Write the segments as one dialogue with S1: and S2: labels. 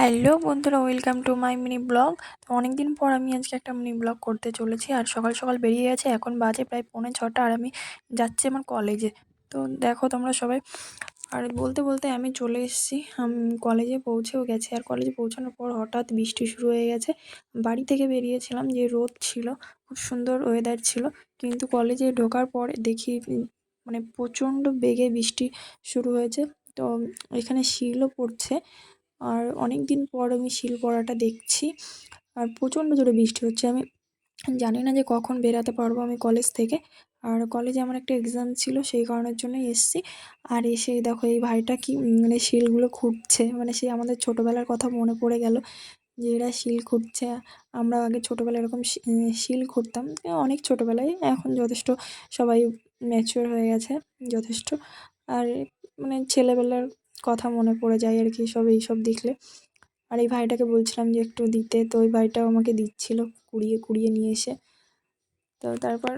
S1: Hello বন্ধুরা, welcome to my mini blog. তো অনেক দিন পর আমি আজকে একটা মিনি ব্লগ করতে চলেছি আর সকাল সকাল বেরিয়ে গেছে, এখন বাজে প্রায় পৌনে ছটা আর আমি যাচ্ছি আমার কলেজে তো দেখো তোমরা সবাই, আর বলতে বলতে আমি চলে এসেছি কলেজে পৌঁছেও গেছি। আর কলেজে পৌঁছানোর পর হঠাৎ বৃষ্টি শুরু হয়ে গেছে। বাড়ি থেকে বেরিয়েছিলাম, যে রোদ ছিল, খুব সুন্দর ওয়েদার ছিল, কিন্তু কলেজে ঢোকার পর দেখি মানে প্রচণ্ড বেগে বৃষ্টি শুরু হয়েছে। তো এখানে শিলও পড়ছে আর অনেক দিন পর আমি শিল পড়াটা দেখছি। আর প্রচণ্ড জোরে বৃষ্টি হচ্ছে। আমি জানি না যে কখন বেরাতে পারব আমি কলেজ থেকে। আর কলেজে আমার একটা এক্সাম ছিল, সেই কারণের জন্যই এসেছি। আর এসে দেখো, এই ভাইটা কি মানে শিলগুলো খুঁড়ছে। মানে সেই আমাদের ছোটোবেলার কথা মনে পড়ে গেল যে এরা শিল খুঁড়ছে। আমরা আগে ছোটোবেলায় এরকম শিল খুঁড়তাম। এ, অনেক ছোটোবেলায়, এখন যথেষ্ট সবাই ম্যাচিওর হয়ে গেছে, যথেষ্ট। আর মানে ছেলেবেলার কথা মনে পড়ে যায় আর কি সব এইসব দেখলে। আর এই ভাইটাকে বলছিলাম যে একটু দিতে, তো ওই ভাইটাও আমাকে দিচ্ছিল কুড়িয়ে কুড়িয়ে নিয়ে এসে। তো তারপর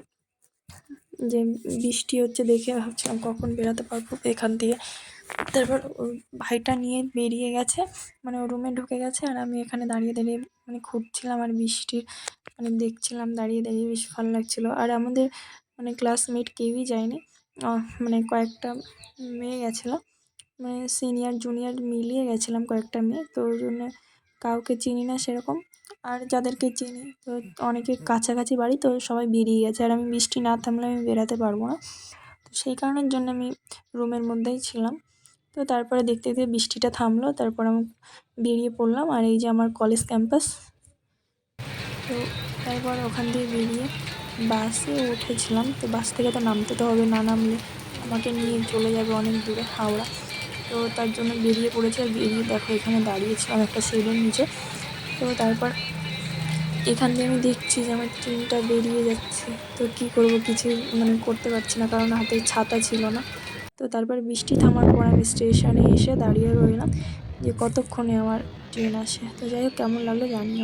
S1: যে বৃষ্টি হচ্ছে দেখে ভাবছিলাম কখন বেরোতে পারব এখান থেকে তারপর ভাইটা নিয়ে বেরিয়ে গেছে মানে ও রুমে ঢুকে গেছে আর আমি এখানে দাঁড়িয়ে দাঁড়িয়ে মানে ঘুরছিলাম আর বৃষ্টির মানে দেখছিলাম দাঁড়িয়ে দাঁড়িয়ে বেশ ভালো লাগছিল। আর আমাদের মানে ক্লাসমেট কেউই যায়নি মানে কয়েকটা মেয়ে গেছিল। মানে সিনিয়র জুনিয়র মিলিয়ে গেছিলাম কয়েকটা মেয়ে, তো ওই জন্য কাউকে চিনি না সেরকম। আর যাদেরকে চিনি, তো অনেকে কাছাকাছি বাড়ি, তো সবাই বেরিয়ে গেছে। আর আমি বৃষ্টি না থামলে আমি বেরাতে পারব না। তো সেই কারণের জন্য আমি রুমের মধ্যেই ছিলাম। তো তারপরে দেখতে দেখতে বৃষ্টিটা থামলো, তারপর আমি বেরিয়ে পড়লাম। আর এই যে আমার কলেজ ক্যাম্পাস তো তারপর ওখান দিয়ে বেরিয়ে বাসে উঠেছিলাম। তো বাস থেকে তো নামতে তো হবে, না নামলে আমাকে নিয়ে চলে যাবে অনেক দূরে, হাওড়া। তো তার জন্য বেরিয়ে পড়েছে আর বেরিয়ে দেখো এখানে দাঁড়িয়েছিলাম একটা শেডের নিচে। তো তারপর এখান দিয়ে আমি দেখছি যে আমার ট্রেনটা বেরিয়ে যাচ্ছে। তো কী করব কিছু মানে করতে পারছি না কারণ হাতে ছাতা ছিল না। তো তারপর বৃষ্টি থামার পর আমি স্টেশনে এসে দাঁড়িয়ে রইলাম যে কতক্ষণে আমার ট্রেন আসে। তো যাই হোক, কেমন লাগল জানিও।